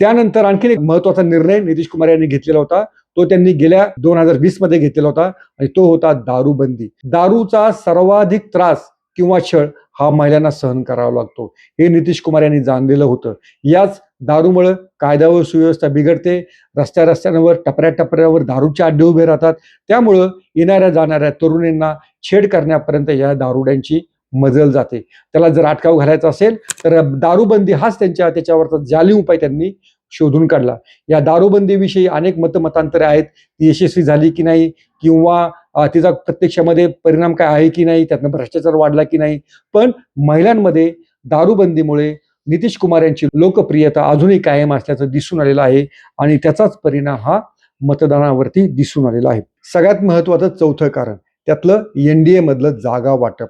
त्यानंतर आणखीन एक महत्त्वाचा निर्णय नितीश कुमार यांनी घेतलेला होता. तो त्यांनी गेल्या दोन हजार वीसमध्ये घेतलेला होता आणि तो होता दारूबंदी. दारूचा सर्वाधिक त्रास किंवा छळ हा महिलांना सहन करावा लागतो. हे नितीश कुमार यांनी जाणलेलं होतं. याच दारूमुळे कायदा व सुव्यवस्था बिघडते. रस्त्या रस्त्यांवर टपऱ्या टपऱ्यावर दारूचे अड्डे उभे राहतात. त्यामुळं येणाऱ्या जाणाऱ्या तरुणींना छेड करण्यापर्यंत या दारुड्यांची मजल जाते. त्याला जर अटकाव घालायचा असेल तर दारूबंदी हाच त्यांच्या त्याच्यावरचा जाली उपाय त्यांनी शोधून काढला. या दारूबंदीविषयी अनेक मतमतांतरे आहेत. ती यशस्वी झाली की नाही? किंवा तिचा प्रत्यक्षामध्ये परिणाम काय आहे की नाही? त्यातनं भ्रष्टाचार वाढला की नाही? पण महिलांमध्ये दारूबंदीमुळे नितीश कुमार यांची लोकप्रियता अजूनही कायम असल्याचं दिसून आलेलं आहे आणि त्याचाच परिणाम हा मतदानावरती दिसून आलेला आहे. सगळ्यात महत्वाचं चौथं कारण त्यातलं एनडीए मधलं जागा वाटप.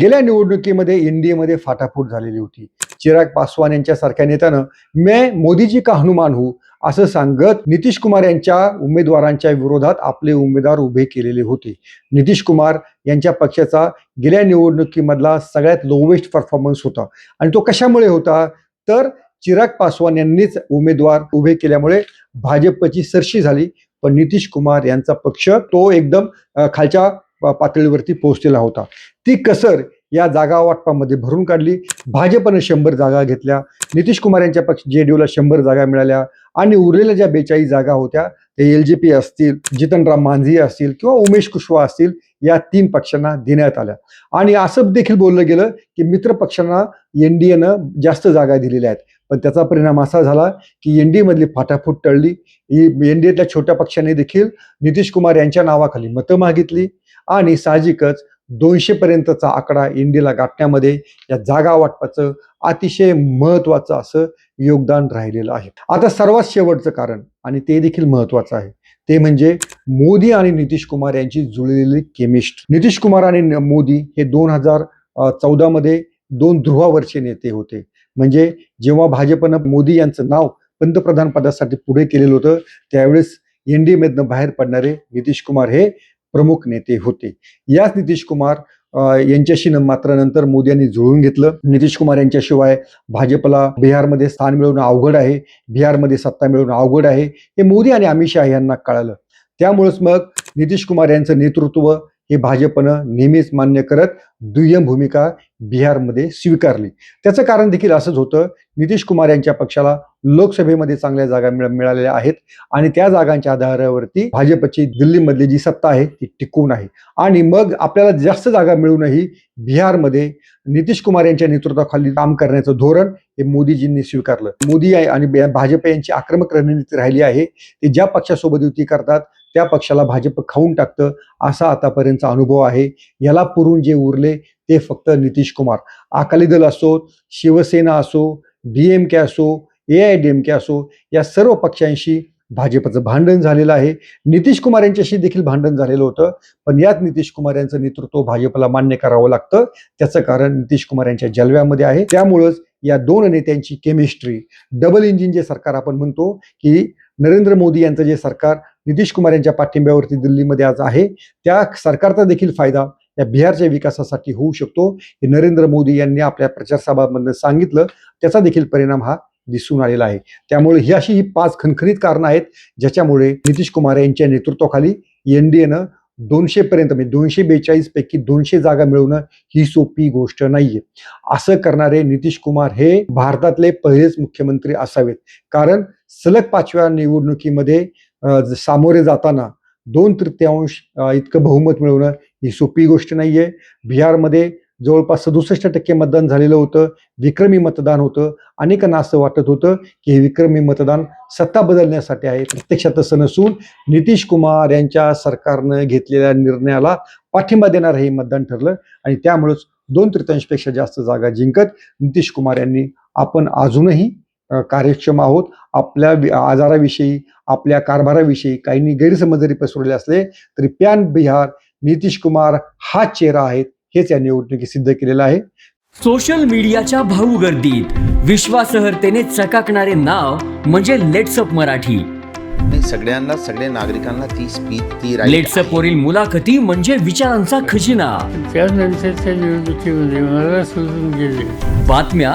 गेल्या निवडणुकीमध्ये एनडीए मध्ये फाटाफूट झालेली होती. चिराग पासवान यांच्यासारख्या नेत्यानं मैं मोदीजी का हनुमान हू असं सांगत नितीश कुमार यांच्या उमेदवारांच्या विरोधात आपले उमेदवार उभे केलेले होते. नितीश कुमार यांच्या पक्षाचा गेल्या निवडणुकीमधला सगळ्यात लोवेस्ट परफॉर्मन्स होता. आणि तो कशामुळे होता? तर चिराग पासवान यांनीच उमेदवार उभे केल्यामुळे भाजपची सरशी झाली. पण नितीश कुमार यांचा पक्ष तो एकदम खालच्या पातळीवरती पोहोचलेला होता. ती कसर या जागा वाटपामध्ये भरून काढली. भाजपनं शंभर जागा घेतल्या. नितीश कुमार यांच्या पक्ष जेडीयूला शंभर जागा मिळाल्या. आणि उरलेल्या ज्या बेचाळीस जागा होत्या ते एल जी पी असतील जितनराम मांझी असतील किंवा उमेश कुशवा असतील या तीन पक्षांना देण्यात आल्या. आणि असं देखील बोललं गेलं की मित्र पक्षांना एनडीएनं जास्त जागा दिलेल्या आहेत. पण त्याचा परिणाम असा झाला की एनडीए मधली फाटाफूट टळली. एनडीएतल्या छोट्या पक्षांनी देखील नितीश कुमार यांच्या नावाखाली मतं मागितली. आणि साहजिकच दोनशे पर्यंतचा आकडा इंडियाला गाठण्यामध्ये या जागा वाटपाचं अतिशय महत्वाचं असं योगदान राहिलेलं आहे. आता सर्वात शेवटचं कारण आणि ते देखील महत्वाचं आहे ते म्हणजे मोदी आणि नितीश कुमार यांची जुळलेली केमिस्ट नितीश कुमार आणि मोदी हे दोन हजार चौदामध्ये दोन ध्रुवावरचे नेते होते. म्हणजे जेव्हा भाजपनं मोदी यांचं नाव पंतप्रधान पदासाठी पुढे केलेलं होतं त्यावेळेस एनडीए मधनं बाहेर पडणारे नितीश कुमार हे प्रमुख नेते होते. याच नितीश कुमार यांच्याशी मात्र नंतर मोदी यांनी जुळून घेतलं. नितीश कुमार यांच्याशिवाय भाजपला बिहारमध्ये स्थान मिळवणं अवघड आहे बिहारमध्ये सत्ता मिळवणं अवघड आहे हे मोदी आणि अमित शहा यांना कळालं. त्यामुळेच मग नितीश कुमार यांचं नेतृत्व हे भाजपनं नेहमीच मान्य करत दुय्यम भूमिका बिहारमध्ये स्वीकारली. त्याचं कारण देखील असंच होतं नितीश कुमार यांच्या पक्षाला लोकसभेमध्ये चांगल्या जागा मिळालेल्या आहेत आणि त्या जागांच्या आधारावरती भाजपची दिल्लीमधली जी सत्ता आहे ती टिकून आहे. आणि मग आपल्याला जास्त जागा मिळूनही बिहारमध्ये नितीश कुमार यांच्या नेतृत्वाखाली काम करण्याचं धोरण हे मोदीजींनी स्वीकारलं. मोदी आहे आणि भाजप यांची आक्रमक रणनीती राहिली आहे. ते ज्या पक्षासोबत युती करतात त्या पक्षाला भाजप खाऊन टाकतं असा आतापर्यंतचा अनुभव आहे. याला पुरून जे उरले ते फक्त नितीश कुमार. अकाली दल असो शिवसेना असो के असो A I D M K असो या सर्व पक्षांशी भाजपचं भांडण झालेलं आहे. नितीश कुमार यांच्याशी देखील भांडण झालेलं होतं पण यात नितीश कुमार यांचं नेतृत्व भाजपला मान्य करावं लागतं. त्याचं कारण नितीश कुमार यांच्या जलव्यामध्ये आहे. त्यामुळंच या दोन नेत्यांची केमिस्ट्री डबल इंजिन जे सरकार आपण म्हणतो की नरेंद्र मोदी यांचं जे सरकार नितीश कुमार यांच्या पाठिंब्यावरती दिल्लीमध्ये आज आहे. त्या सरकारचा देखील फायदा या बिहारच्या विकासासाठी होऊ शकतो हे नरेंद्र मोदी यांनी आपल्या प्रचारसभामधनं सांगितलं. त्याचा देखील परिणाम हा दिसून आलेला आहे. त्यामुळे ही अशी ही पाच खणखणीत कारणं आहेत ज्याच्यामुळे नितीश कुमार यांच्या नेतृत्वाखाली एनडीएनं दोनशे पर्यंत म्हणजे दोनशे बेचाळीस पैकी दोनशे जागा मिळवणं ही सोपी गोष्ट नाहीये. असं करणारे नितीश कुमार हे भारतातले पहिलेच मुख्यमंत्री असावेत. कारण सलग पाचव्या निवडणुकीमध्ये सामोरे जाताना दोन तृतीयांश इतकं बहुमत मिळवणं ही सोपी गोष्ट नाही आहे बिहारमध्ये जवळपास सदुसष्ट टक्के मतदान झालेलं होतं. विक्रमी मतदान होतं. अनेकांना असं वाटत होतं की हे विक्रमी मतदान सत्ता बदलण्यासाठी आहे. प्रत्यक्षात तसं नसून नितीश कुमार यांच्या सरकारनं घेतलेल्या निर्णयाला पाठिंबा देणारं हे मतदान ठरलं आणि त्यामुळेच दोन तृतीयांशपेक्षा जास्त जागा जिंकत नितीश कुमार यांनी. आपण अजूनही कार्यक्षम आहोत. आपल्या आजाराविषयी आपल्या कारभाराविषयी काहींनी गैरसमज जरी पसरवले असले तरी प्यान बिहार नितीश कुमार हा चेहरा आहेत हेच या निवडणुकीत सिद्ध केलेलं आहे. सोशल मीडियाच्या भाऊ गर्दीत विश्वासहर्तेने चकाकणारे नाव म्हणजे लेट्सअप मराठी. सगळ्यांना सगळ्या नागरिकांना ती स्पीच ती लेट्सअप. वरील मुलाखती म्हणजे विचारांचा खजिना. त्यानंतरच्या निवडणुकीमध्ये मला सोडून गेले. बातम्या